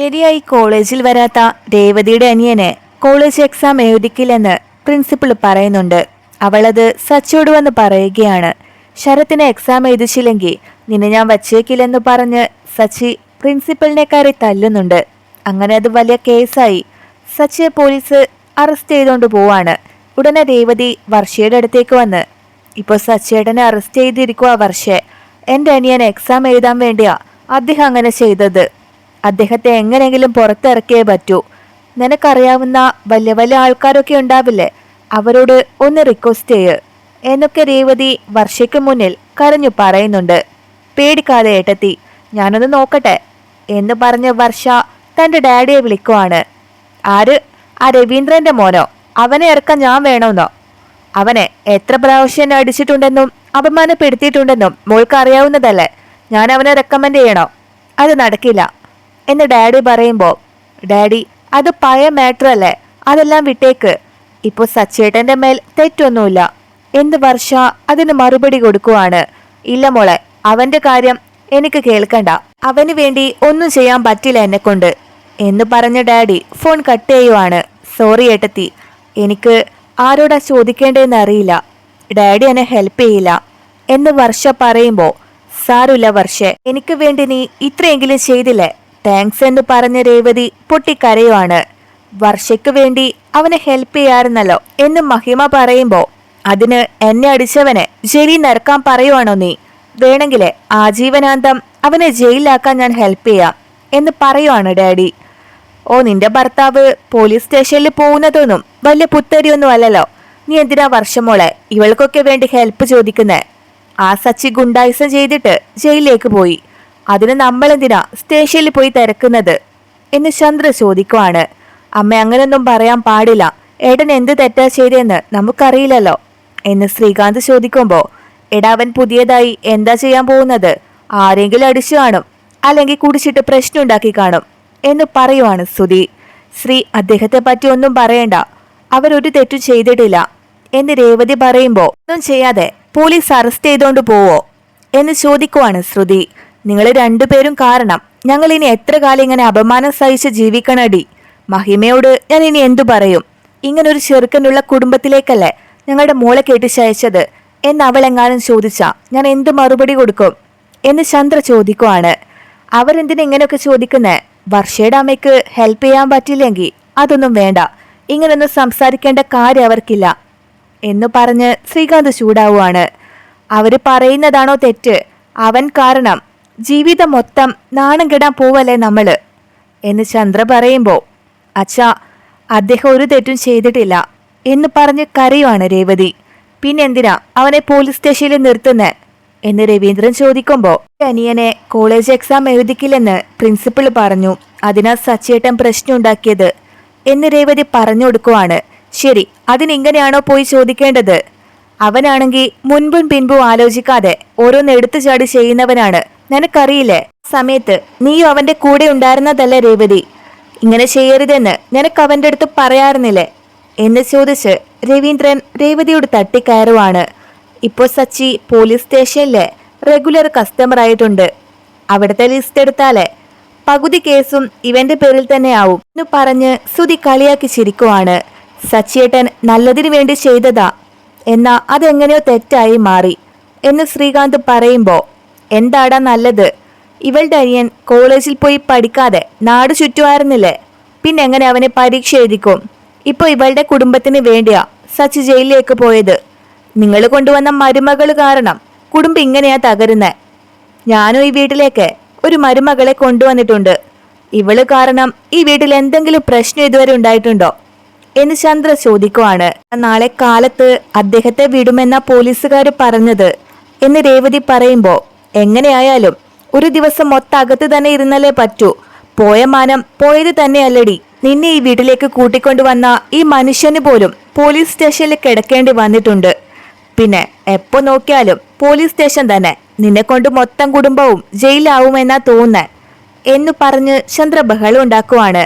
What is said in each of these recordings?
ശരിയായി കോളേജിൽ വരാത്ത രേവതിയുടെ അനിയന് കോളേജ് എക്സാം എഴുതിക്കില്ലെന്ന് പ്രിൻസിപ്പൾ പറയുന്നുണ്ട്. അവളത് സച്ചോട് വന്ന് പറയുകയാണ്. ശരത്തിന് എക്സാം എഴുതിച്ചില്ലെങ്കിൽ നിന്നെ ഞാൻ വച്ചേക്കില്ലെന്ന് പറഞ്ഞ് സച്ചി പ്രിൻസിപ്പലിനെ കയറി തല്ലുന്നുണ്ട്. അങ്ങനെ അത് വലിയ കേസായി. സച്ചിയെ പോലീസ് അറസ്റ്റ് ചെയ്തുകൊണ്ട് പോവാണ്. ഉടനെ രേവതി വർഷയുടെ അടുത്തേക്ക് വന്ന് ഇപ്പോൾ സച്ചിയേട്ടനെ അറസ്റ്റ് ചെയ്തിരിക്കുക വർഷേ. എന്റെ അനിയൻ എക്സാം എഴുതാൻ വേണ്ടിയാ അദ്ദേഹം അങ്ങനെ ചെയ്തത്. അദ്ദേഹത്തെ എങ്ങനെയെങ്കിലും പുറത്തിറക്കിയേ പറ്റൂ. നിനക്കറിയാവുന്ന വലിയ വലിയ ആൾക്കാരൊക്കെ ഉണ്ടാവില്ലേ? അവരോട് ഒന്ന് റിക്വസ്റ്റ് ചെയ്യ്. എന്നൊക്കെ രേവതി വർഷയ്ക്ക് മുന്നിൽ കരഞ്ഞു പറയുന്നുണ്ട്. പേടിക്കാതെ ഏട്ടത്തി ഞാനൊന്ന് നോക്കട്ടെ. എന്ന് പറഞ്ഞ് വർഷ തന്റെ ഡാഡിയെ വിളിക്കുവാണ്. ആര്? ആ രവീന്ദ്രന്റെ മോനോ? അവനെ ഇറക്കാൻ ഞാൻ വേണമെന്നോ അവനെ എത്ര പ്രാവശ്യം അടിച്ചിട്ടുണ്ടെന്നും അപമാനപ്പെടുത്തിയിട്ടുണ്ടെന്നും മോൾക്ക് അറിയാവുന്നതല്ലേ ഞാൻ അവനെ റെക്കമെൻഡ് ചെയ്യണോ? അത് നടക്കില്ല. എന്ന് ഡാഡി പറയുമ്പോൾ ഡാഡി അത് പഴയ മാറ്റർ അല്ലേ അതെല്ലാം വിട്ടേക്ക്. ഇപ്പോൾ സച്ചേട്ടന്റെ മേൽ തെറ്റൊന്നുമില്ല. എന്ത് വർഷ അതിന് മറുപടി കൊടുക്കുവാണ്? ഇല്ല മോളെ അവന്റെ കാര്യം എനിക്ക് കേൾക്കണ്ട. അവന് വേണ്ടി ഒന്നും ചെയ്യാൻ പറ്റില്ല എന്നെ കൊണ്ട്. എന്ന് പറഞ്ഞ ഡാഡി ഫോൺ കട്ട് ചെയ്യുവാണ്. സോറി ഏട്ടത്തി എനിക്ക് ആരോടാ ചോദിക്കേണ്ടതെന്ന് അറിയില്ല. ഡാഡി എന്നെ ഹെൽപ്പ് ചെയ്യില്ല. എന്ന് വർഷ പറയുമ്പോൾ സാരമില്ല വർഷേ എനിക്ക് വേണ്ടി നീ ഇത്രയെങ്കിലും ചെയ്തില്ലേ? താങ്ക്സ് എന്ന് പറഞ്ഞ രേവതി പൊട്ടിക്കരയുവാണ്. വർഷയ്ക്ക് വേണ്ടി അവനെ ഹെൽപ്പ് ചെയ്യാറുന്നല്ലോ എന്ന് മഹിമ പറയുമ്പോൾ അതിന് എന്നെ അടിച്ചവനെ ജയിലിൽ നിറക്കാൻ പറയുവാണോ നീ? വേണമെങ്കിൽ ആജീവനാന്തം അവനെ ജയിലിലാക്കാൻ ഞാൻ ഹെൽപ്പ് ചെയ്യാം എന്ന് പറയുവാണ് ഡാഡി. ഓ നിന്റെ ഭർത്താവ് പോലീസ് സ്റ്റേഷനിൽ പോകുന്നതൊന്നും വലിയ പുത്തരിയൊന്നും അല്ലല്ലോ. നീ എന്തിനാ വർഷമോളെ ഇവൾക്കൊക്കെ വേണ്ടി ഹെൽപ്പ് ചോദിക്കുന്നേ? ആ സച്ചി ഗുണ്ടായുസം ചെയ്തിട്ട് ജയിലിലേക്ക് പോയി. അതിന് നമ്മൾ എന്തിനാ സ്റ്റേഷനിൽ പോയി തിരക്കുന്നത്? എന്ന് ചന്ദ്ര ചോദിക്കുവാണ്. അമ്മ അങ്ങനൊന്നും പറയാൻ പാടില്ല. ഏട്ടൻ എന്ത് തെറ്റാ ചെയ്തതെന്ന് നമുക്കറിയില്ലല്ലോ. എന്ന് ശ്രീകാന്ത് ചോദിക്കുമ്പോൾ എടാവൻ പുതിയതായി എന്താ ചെയ്യാൻ പോകുന്നത്? ആരെങ്കിലും അടിച്ചു കാണും അല്ലെങ്കിൽ കുടിച്ചിട്ട് പ്രശ്നം ഉണ്ടാക്കി കാണും എന്ന് പറയുവാണ് സുധി ശ്രീ അദ്ദേഹത്തെ പറ്റി ഒന്നും പറയണ്ട. അവരൊരു തെറ്റും ചെയ്തിട്ടില്ല. എന്ന് രേവതി പറയുമ്പോൾ ഒന്നും ചെയ്യാതെ പോലീസ് അറസ്റ്റ് ചെയ്തോണ്ട് പോവോ? എന്ന് ചോദിക്കുവാണ് ശ്രുതി. നിങ്ങൾ രണ്ടുപേരും കാരണം ഞങ്ങൾ ഇനി എത്ര കാലം ഇങ്ങനെ അപമാനം സഹിച്ച് ജീവിക്കണടി? മഹിമയോട് ഞാൻ ഇനി എന്തു പറയും? ഇങ്ങനൊരു ചെറുക്കനുള്ള കുടുംബത്തിലേക്കല്ലേ ഞങ്ങളുടെ മോളെ കെട്ടിച്ചയച്ചത്? എന്ന് അവൾ എങ്ങാനും ചോദിച്ചാ ഞാൻ എന്ത് മറുപടി കൊടുക്കും? എന്ന് ചന്ദ്ര ചോദിക്കുവാണ്. അവരെന്തിനാ ഇങ്ങനെയൊക്കെ ചോദിക്കുന്നേ? വർഷയുടെ അമ്മയ്ക്ക് ഹെൽപ്പ് ചെയ്യാൻ പറ്റില്ലെങ്കിൽ അതൊന്നും വേണ്ട. ഇങ്ങനൊന്നും സംസാരിക്കേണ്ട കാര്യം അവർക്കില്ല. എന്ന് പറഞ്ഞ് ശ്രീകാന്ത് ചൂടാവുകയാണ് അവർ പറയുന്നതാണോ തെറ്റ്? അവൻ കാരണം ജീവിതം മൊത്തം നാണം കെടാൻ പോവല്ലേ നമ്മൾ എന്ന് ചന്ദ്ര പറയുമ്പോൾ അച്ഛാ അദ്ദേഹം ഒരു തെറ്റും ചെയ്തിട്ടില്ല എന്ന് പറഞ്ഞ് കരയുവാണ് രേവതി. പിന്നെന്തിനാ അവനെ പോലീസ് സ്റ്റേഷനിൽ നിർത്തുന്നേ? എന്ന് രവീന്ദ്രൻ ചോദിക്കുമ്പോൾ അനിയനെ കോളേജ് എക്സാം എഴുതിക്കില്ലെന്ന് പ്രിൻസിപ്പൾ പറഞ്ഞു. അതിനാ സച്ചേട്ടൻ പ്രശ്നം ഉണ്ടാക്കിയത് എന്ന് രേവതി പറഞ്ഞു കൊടുക്കുവാണ്. ശരി അതിനിങ്ങനെയാണോ പോയി ചോദിക്കേണ്ടത്? അവനാണെങ്കിൽ മുൻപും പിൻപും ആലോചിക്കാതെ ഓരോന്ന് എടുത്തു ചാടി ചെയ്യുന്നവനാണ്. നിനക്കറിയില്ലേ? സമയത്ത് നീയും അവന്റെ കൂടെ ഉണ്ടായിരുന്നതല്ല രേവതി? ഇങ്ങനെ ചെയ്യരുതെന്ന് നിനക്ക് അവന്റെ അടുത്ത് പറയാറുന്നില്ലേ? എന്ന് ചോദിച്ച് രവീന്ദ്രൻ രേവതിയോട് തട്ടിക്കയറുവാണ്. ഇപ്പോൾ സച്ചി പോലീസ് സ്റ്റേഷനിലെ റെഗുലർ കസ്റ്റമർ ആയിട്ടുണ്ട്. അവിടുത്തെ ലിസ്റ്റ് എടുത്താലേ പകുതി കേസും ഇവന്റെ പേരിൽ തന്നെ ആവും എന്ന് പറഞ്ഞ് സുതി കളിയാക്കി ചിരിക്കുവാണ്. സച്ചിയേട്ടൻ നല്ലതിനു വേണ്ടി ചെയ്തതാ. എന്നാ അതെങ്ങനെയോ തെറ്റായി മാറി. എന്ന് ശ്രീകാന്ത് പറയുമ്പോ എന്താടാ നല്ലത്? ഇവളുടെ അനിയൻ കോളേജിൽ പോയി പഠിക്കാതെ നാട് ചുറ്റുമായിരുന്നില്ലേ പിന്നെ എങ്ങനെ അവനെ പരീക്ഷ എഴുതിക്കും? ഇപ്പൊ ഇവളുടെ കുടുംബത്തിന് വേണ്ടിയാ സച്ച് ജയിലിലേക്ക് പോയത്. നിങ്ങൾ കൊണ്ടുവന്ന മരുമകൾ കാരണം കുടുംബം ഇങ്ങനെയാ തകരുന്നേ. ഞാനും ഈ വീട്ടിലേക്ക് ഒരു മരുമകളെ കൊണ്ടുവന്നിട്ടുണ്ട്. ഇവൾ കാരണം ഈ വീട്ടിൽ എന്തെങ്കിലും പ്രശ്നം ഇതുവരെ ഉണ്ടായിട്ടുണ്ടോ? എന്ന് ചന്ദ്ര ചോദിക്കുവാണ്. നാളെ കാലത്ത് അദ്ദേഹത്തെ വിടുമെന്ന പോലീസുകാർ പറഞ്ഞത് എന്ന് രേവതി പറയുമ്പോ എങ്ങനെയായാലും ഒരു ദിവസം മൊത്തകത്ത് തന്നെ ഇരുന്നല്ലേ പറ്റൂ. പോയ മാനം പോയത് തന്നെയല്ലടി. നിന്നെ ഈ വീട്ടിലേക്ക് കൂട്ടിക്കൊണ്ടുവന്ന ഈ മനുഷ്യന് പോലും പോലീസ് സ്റ്റേഷനിൽ കിടക്കേണ്ടി വന്നിട്ടുണ്ട്. പിന്നെ എപ്പോ നോക്കിയാലും പോലീസ് സ്റ്റേഷൻ തന്നെ. നിന്നെ കൊണ്ട് മൊത്തം കുടുംബവും ജയിലാവുമെന്നാ തോന്നുന്നേ എന്ന് പറഞ്ഞ് ചന്ദ്ര ബഹളം ഉണ്ടാക്കുവാണ്.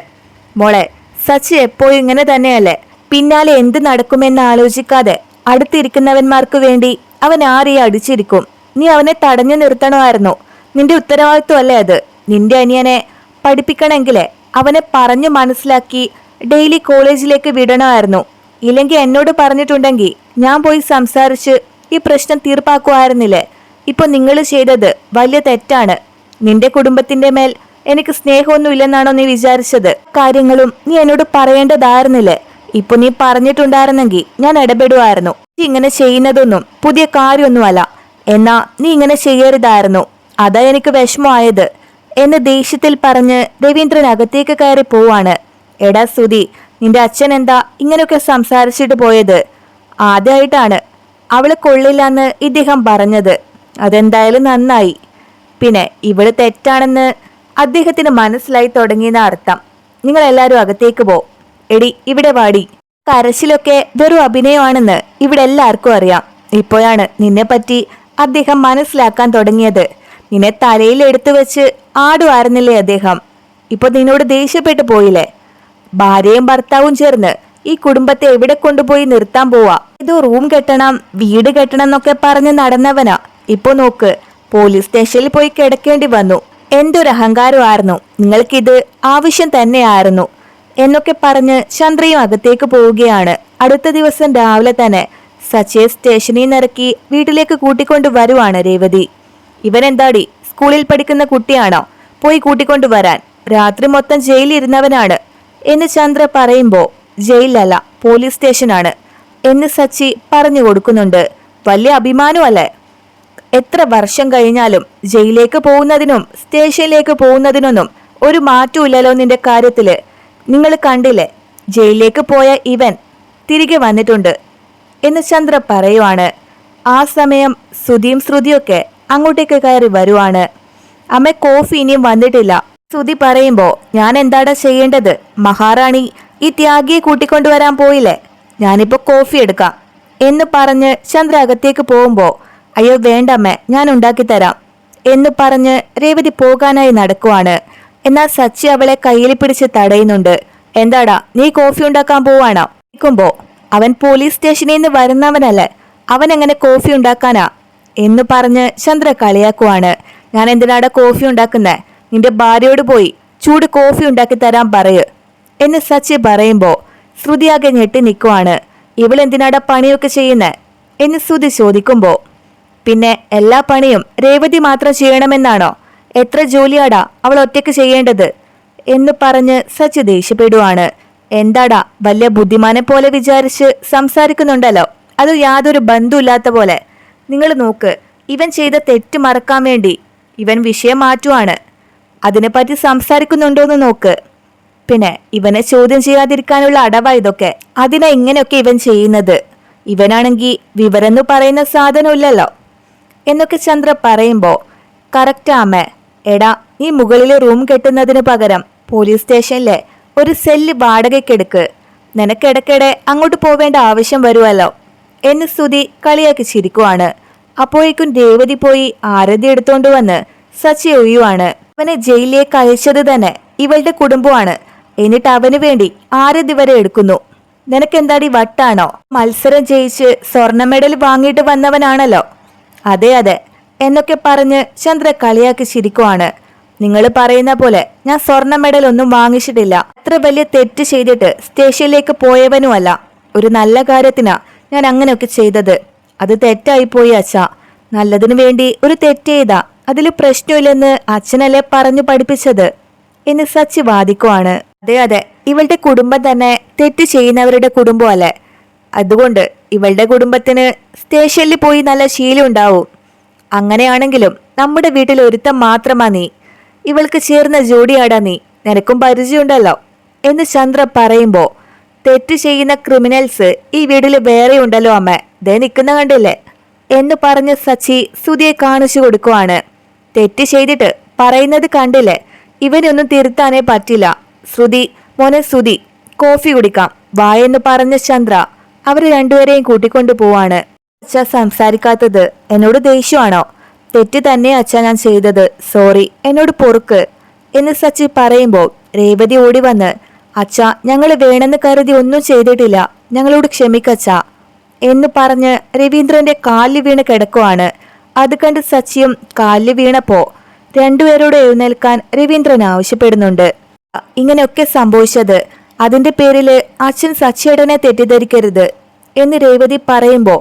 മോളെ സച്ചി എപ്പോഴും ഇങ്ങനെ തന്നെയല്ലേ? പിന്നാലെ എന്ത് നടക്കുമെന്ന് ആലോചിക്കാതെ അടുത്തിരിക്കുന്നവന്മാർക്ക് വേണ്ടി അവൻ ആരെയും അടിച്ചിരിക്കും. നീ അവനെ തടഞ്ഞു നിർത്തണമായിരുന്നു. നിന്റെ ഉത്തരവാദിത്വമല്ലേ അത്? നിന്റെ അനിയനെ പഠിപ്പിക്കണമെങ്കിലേ അവനെ പറഞ്ഞു മനസ്സിലാക്കി ഡെയിലി കോളേജിലേക്ക് വിടണമായിരുന്നു. ഇല്ലെങ്കിൽ എന്നോട് പറഞ്ഞിട്ടുണ്ടെങ്കിൽ ഞാൻ പോയി സംസാരിച്ച് ഈ പ്രശ്നം തീർപ്പാക്കുമായിരുന്നില്ലേ? ഇപ്പൊ നിങ്ങൾ ചെയ്തത് വലിയ തെറ്റാണ്. നിന്റെ കുടുംബത്തിന്റെ മേൽ എനിക്ക് സ്നേഹമൊന്നും ഇല്ലെന്നാണോ നീ വിചാരിച്ചത്? കാര്യങ്ങളും നീ എന്നോട് പറയേണ്ടതായിരുന്നില്ലേ? ഇപ്പൊ നീ പറഞ്ഞിട്ടുണ്ടായിരുന്നെങ്കിൽ ഞാൻ ഇടപെടുമായിരുന്നു. ഇങ്ങനെ ചെയ്യുന്നതൊന്നും പുതിയ കാര്യമൊന്നുമല്ല. എന്നാ നീ ഇങ്ങനെ ചെയ്യരുതായിരുന്നു. അതാ എനിക്ക് വിഷമമായത്. എന്ന് ദേഷ്യത്തിൽ പറഞ്ഞ് രവീന്ദ്രൻ അകത്തേക്ക് കയറി പോവാണ്. എടാ സുതി നിന്റെ അച്ഛൻ എന്താ ഇങ്ങനെയൊക്കെ സംസാരിച്ചിട്ട് പോയത്? ആദ്യമായിട്ടാണ് അവൾ കൊള്ളില്ലെന്ന് ഇദ്ദേഹം പറഞ്ഞത്. അതെന്തായാലും നന്നായി. പിന്നെ ഇവൾ തെറ്റാണെന്ന് അദ്ദേഹത്തിന് മനസ്സിലായി തുടങ്ങിയെന്ന അർത്ഥം. നിങ്ങൾ എല്ലാവരും അകത്തേക്ക് പോ. എടി ഇവിടെ വാടി. കരച്ചിലൊക്കെ വെറും അഭിനയമാണെന്ന് ഇവിടെ എല്ലാവർക്കും അറിയാം. ഇപ്പോഴാണ് നിന്നെപ്പറ്റി അദ്ദേഹം മനസ്സിലാക്കാൻ തുടങ്ങിയത്. നിന്നെ തലയിൽ എടുത്തു വെച്ച് ആടുമായിരുന്നില്ലേ അദ്ദേഹം? ഇപ്പൊ നിന്നോട് ദേഷ്യപ്പെട്ടു പോയില്ലേ? ഭാര്യയും ഭർത്താവും ചേർന്ന് ഈ കുടുംബത്തെ എവിടെ കൊണ്ടുപോയി നിർത്താൻ പോവാ? ഏതോ റൂം കെട്ടണം വീട് കെട്ടണം എന്നൊക്കെ പറഞ്ഞ് നടന്നവനാ. ഇപ്പൊ നോക്ക് പോലീസ് സ്റ്റേഷനിൽ പോയി കിടക്കേണ്ടി വന്നു. എന്തൊരു അഹങ്കാരമായിരുന്നു. നിങ്ങൾക്കിത് ആവശ്യം തന്നെയായിരുന്നു എന്നൊക്കെ പറഞ്ഞ് ചന്ദ്രയും അകത്തേക്ക് പോവുകയാണ്. അടുത്ത ദിവസം രാവിലെ തന്നെ സച്ചിയെ സ്റ്റേഷനിൽ നിറക്കി വീട്ടിലേക്ക് കൂട്ടിക്കൊണ്ടു വരുവാണ് രേവതി. ഇവനെന്താടി സ്കൂളിൽ പഠിക്കുന്ന കുട്ടിയാണോ? പോയി കൂട്ടിക്കൊണ്ടു വരാൻ. രാത്രി മൊത്തം ജയിലിൽ ഇരുന്നവനാണ് എന്ന് ചന്ദ്ര പറയുമ്പോ ജയിലല്ല പോലീസ് സ്റ്റേഷനാണ്. എന്ന് സച്ചി പറഞ്ഞു കൊടുക്കുന്നുണ്ട്. വലിയ അഭിമാനമല്ലേ? എത്ര വർഷം കഴിഞ്ഞാലും ജയിലിലേക്ക് പോകുന്നതിനും സ്റ്റേഷനിലേക്ക് പോകുന്നതിനൊന്നും ഒരു മാറ്റമില്ലല്ലോ നിന്റെ കാര്യത്തിൽ. നിങ്ങൾ കണ്ടില്ലേ ജയിലിലേക്ക് പോയ ഇവൻ തിരികെ വന്നിട്ടുണ്ട്. എന്ന് ചന്ദ്ര പറയുവാണ്. ആ സമയം ശ്രുതിയും ശ്രുതിയൊക്കെ അങ്ങോട്ടേക്ക് കയറി വരുവാണ്. അമ്മ കോഫി ഇനിയും വന്നിട്ടില്ല. ശ്രുതി പറയുമ്പോൾ ഞാൻ എന്താടാ ചെയ്യേണ്ടത്? മഹാറാണി ഈ ത്യാഗിയെ കൂട്ടിക്കൊണ്ടുവരാൻ പോയില്ലേ? ഞാനിപ്പോ കോഫി എടുക്കാം. എന്ന് പറഞ്ഞ് ചന്ദ്ര അകത്തേക്ക് പോകുമ്പോ അയ്യോ വേണ്ടമ്മേ ഞാൻ ഉണ്ടാക്കി തരാം എന്ന് പറഞ്ഞ് രേവതി പോകാനായി നടക്കുവാണ്. എന്നാൽ സച്ചി അവളെ കയ്യിൽ പിടിച്ച് തടയുന്നുണ്ട്. എന്താടാ നീ കോഫി ഉണ്ടാക്കാൻ പോവാണോ? നിൽക്കുമ്പോ അവൻ പോലീസ് സ്റ്റേഷനിൽ നിന്ന് വരുന്നവനല്ല. അവൻ എങ്ങനെ കോഫി ഉണ്ടാക്കാനാ? എന്ന് പറഞ്ഞ് ചന്ദ്ര കളിയാക്കുവാണ്. ഞാൻ എന്തിനാടാ കോഫി ഉണ്ടാക്കുന്നേ? നിന്റെ ഭാര്യയോട് പോയി ചൂട് കോഫി ഉണ്ടാക്കി തരാൻ പറയ് എന്ന് സച്ചി പറയുമ്പോ ശ്രുതിയാകെ ഞെട്ടി നിൽക്കുവാണ് ഇവളെന്തിനാടാ പണിയൊക്കെ ചെയ്യുന്നേ? എന്ന് ശ്രുതി ചോദിക്കുമ്പോൾ പിന്നെ എല്ലാ പണിയും രേവതി മാത്രം ചെയ്യണമെന്നാണോ? എത്ര ജോലിയാടാ അവൾ ഒറ്റയ്ക്ക് ചെയ്യേണ്ടത്? എന്ന് പറഞ്ഞ് സച്ചി ദേഷ്യപ്പെടുവാണ്. എന്താടാ വലിയ ബുദ്ധിമാനെ പോലെ വിചാരിച്ച് സംസാരിക്കുന്നുണ്ടല്ലോ. അത് യാതൊരു ബന്ധമില്ലാത്ത പോലെ. നിങ്ങൾ നോക്ക് ഇവൻ ചെയ്ത തെറ്റ് മറക്കാൻ വേണ്ടി ഇവൻ വിഷയം മാറ്റുവാണ്. അതിനെപ്പറ്റി സംസാരിക്കുന്നുണ്ടോന്ന് നോക്ക്. പിന്നെ ഇവനെ ചോദ്യം ചെയ്യാതിരിക്കാനുള്ള അടവ ഇതൊക്കെ. അതിനാ ഇങ്ങനെയൊക്കെ ഇവൻ ചെയ്യുന്നത്. ഇവനാണെങ്കിൽ വിവരെന്ന് പറയുന്ന സാധനമില്ലല്ലോ. എന്നൊക്കെ ചന്ദ്ര പറയുമ്പോൾ കറക്റ്റ് ആമേ എടാ നീ മുകളിലെ റൂം കെട്ടുന്നതിന് പകരം പോലീസ് സ്റ്റേഷനിലെ ഒരു സെല്ല് വാടകയ്ക്കെടുക്ക്. നിനക്കിടയ്ക്കിടെ അങ്ങോട്ട് പോവേണ്ട ആവശ്യം വരുമല്ലോ. എന്ന് സ്തുതി കളിയാക്കി ചിരിക്കുവാണ്. അപ്പോഴേക്കും രേവതി പോയി ആരതി എടുത്തോണ്ട് വന്ന് സച്ചി ഒഴിയുവാണ്. അവനെ ജയിലിലേക്ക് അയച്ചത് തന്നെ ഇവളുടെ കുടുംബമാണ് എന്നിട്ട് അവന് വേണ്ടി ആരതി വരെ എടുക്കുന്നു. നിനക്കെന്താടി വട്ടാണോ? മത്സരം ജയിച്ച് സ്വർണ മെഡൽ വാങ്ങിയിട്ട് വന്നവനാണല്ലോ. അതെ അതെ എന്നൊക്കെ പറഞ്ഞ് ചന്ദ്ര കളിയാക്കി ചിരിക്കുവാണ്. നിങ്ങൾ പറയുന്ന പോലെ ഞാൻ സ്വർണ മെഡൽ ഒന്നും വാങ്ങിച്ചിട്ടില്ല. അത്ര വലിയ തെറ്റ് ചെയ്തിട്ട് സ്റ്റേഷനിലേക്ക് പോയവനുമല്ല. ഒരു നല്ല കാര്യത്തിനാ ഞാൻ അങ്ങനെയൊക്കെ ചെയ്തത്. അത് തെറ്റായി പോയി അച്ഛ. നല്ലതിനു വേണ്ടി ഒരു തെറ്റ് ചെയ്താ. അതിൽ പ്രശ്നമില്ലെന്ന് അച്ഛനല്ലേ പറഞ്ഞു പഠിപ്പിച്ചത്. എന്ന് സച്ചി വാദിക്കുവാണ്. അതെ അതെ. ഇവളുടെ കുടുംബം തന്നെ തെറ്റ് ചെയ്യുന്നവരുടെ കുടുംബമല്ലേ? അതുകൊണ്ട് ഇവളുടെ കുടുംബത്തിന് സ്റ്റേഷനിൽ പോയി നല്ല ശീലം ഉണ്ടാവും. അങ്ങനെയാണെങ്കിലും നമ്മുടെ വീട്ടിൽ ഒരുത്തം മാത്രമാ നീ. ഇവൾക്ക് ചേർന്ന ജോഡിയാടാ നീ. നിനക്കും പരിചയമുണ്ടല്ലോ. എന്ന് ചന്ദ്ര പറയുമ്പോൾ തെറ്റ് ചെയ്യുന്ന ക്രിമിനൽസ് ഈ വീട്ടിൽ വേറെ ഉണ്ടല്ലോ അമ്മ. ദേ നിൽക്കുന്ന കണ്ടില്ലേ? എന്ന് പറഞ്ഞ് സച്ചി സുതിയെ കാണിച്ചു കൊടുക്കുവാണ്. തെറ്റ് ചെയ്തിട്ട് പറയുന്നത് കണ്ടില്ലേ? ഇവനൊന്നും തിരുത്താനേ പറ്റില്ല. ശ്രുതി മോനെ ശ്രുതി കോഫി കുടിക്കാം. വായെന്ന് പറഞ്ഞ ചന്ദ്ര അവർ രണ്ടുപേരെയും കൂട്ടിക്കൊണ്ടു പോവാണ്. സംസാരിക്കാത്തത് എന്നോട് ദേഷ്യമാണോ? തെറ്റ് തന്നെ അച്ഛാ ഞാൻ ചെയ്തത്. സോറി എന്നോട് പൊറുക്ക്. എന്ന് സച്ചി പറയുമ്പോൾ രേവതി ഓടി വന്ന് അച്ഛ ഞങ്ങൾ വേണമെന്ന് കരുതി ഒന്നും ചെയ്തിട്ടില്ല. ഞങ്ങളോട് ക്ഷമിക്കച്ച എന്ന് പറഞ്ഞ് രവീന്ദ്രന്റെ കാലിൽ വീണ് കിടക്കുവാണ്. അത് കണ്ട് സച്ചിയും കാലിൽ വീണപ്പോ രണ്ടുപേരോട് എഴുന്നേൽക്കാൻ രവീന്ദ്രൻ ആവശ്യപ്പെടുന്നുണ്ട്. ഇങ്ങനെയൊക്കെ സംഭവിച്ചത്. അതിന്റെ പേരിൽ അച്ഛൻ സച്ചിയേടനെ തെറ്റിദ്ധരിക്കരുത് എന്ന് രേവതി പറയുമ്പോ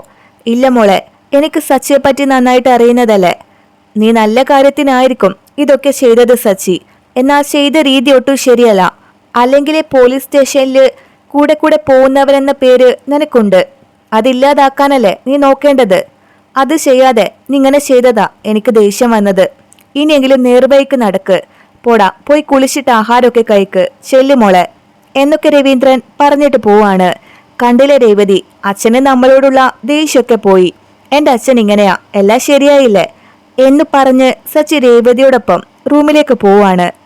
ഇല്ല മോളെ എനിക്ക് സച്ചിയെ പറ്റി നന്നായിട്ട് അറിയുന്നതല്ലേ? നീ നല്ല കാര്യത്തിനായിരിക്കും ഇതൊക്കെ ചെയ്തത് സച്ചി. എന്നാൽ ചെയ്ത രീതി ഒട്ടും ശരിയല്ല. അല്ലെങ്കിൽ പോലീസ് സ്റ്റേഷനിൽ കൂടെ കൂടെ പോകുന്നവരെന്ന പേര് നിനക്കുണ്ട്. അതില്ലാതാക്കാനല്ലേ നീ നോക്കേണ്ടത്? അത് ചെയ്യാതെ നീ ഇങ്ങനെ ചെയ്തതാ എനിക്ക് ദേഷ്യം വന്നത്. ഇനിയെങ്കിലും നേർവഴിക്ക് നടക്ക്. പോടാ പോയി കുളിച്ചിട്ട് ആഹാരമൊക്കെ കഴിക്ക്. ചെല്ലുമോളെ എന്നൊക്കെ രവീന്ദ്രൻ പറഞ്ഞിട്ട് പോവാണ്. കണ്ടിലെ രേവതി അച്ഛന് നമ്മളോടുള്ള ദേഷ്യമൊക്കെ പോയി. എന്റെ അച്ഛൻ ഇങ്ങനെയാ. എല്ലാം ശരിയായില്ലേ? എന്ന് പറഞ്ഞ് സച്ചി രേവതിയോടൊപ്പം റൂമിലേക്ക് പോവാണ്.